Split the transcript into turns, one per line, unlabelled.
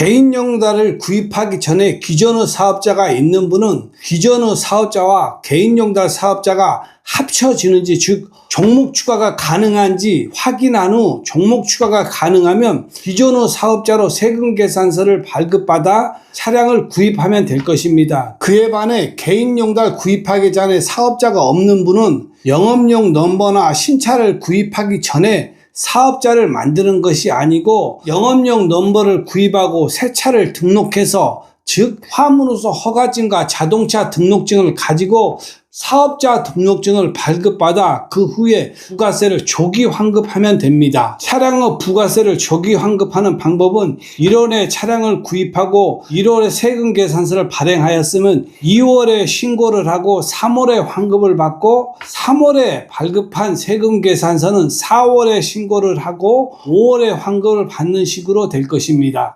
개인 용달을 구입하기 전에 기존의 사업자가 있는 분은 기존의 사업자와 개인 용달 사업자가 합쳐지는지 즉 종목 추가가 가능한지 확인한 후 종목 추가가 가능하면 기존의 사업자로 세금 계산서를 발급받아 차량을 구입하면 될 것입니다. 그에 반해 개인 용달 구입하기 전에 사업자가 없는 분은 영업용 넘버나 신차를 구입하기 전에 사업자를 만드는 것이 아니고 영업용 넘버를 구입하고 새 차를 등록해서 즉 화물로서 허가증과 자동차 등록증을 가지고 사업자 등록증을 발급받아 그 후에 부가세를 조기 환급하면 됩니다. 차량의 부가세를 조기 환급하는 방법은 1월에 차량을 구입하고 1월에 세금 계산서를 발행하였으면 2월에 신고를 하고 3월에 환급을 받고 3월에 발급한 세금 계산서는 4월에 신고를 하고 5월에 환급을 받는 식으로 될 것입니다.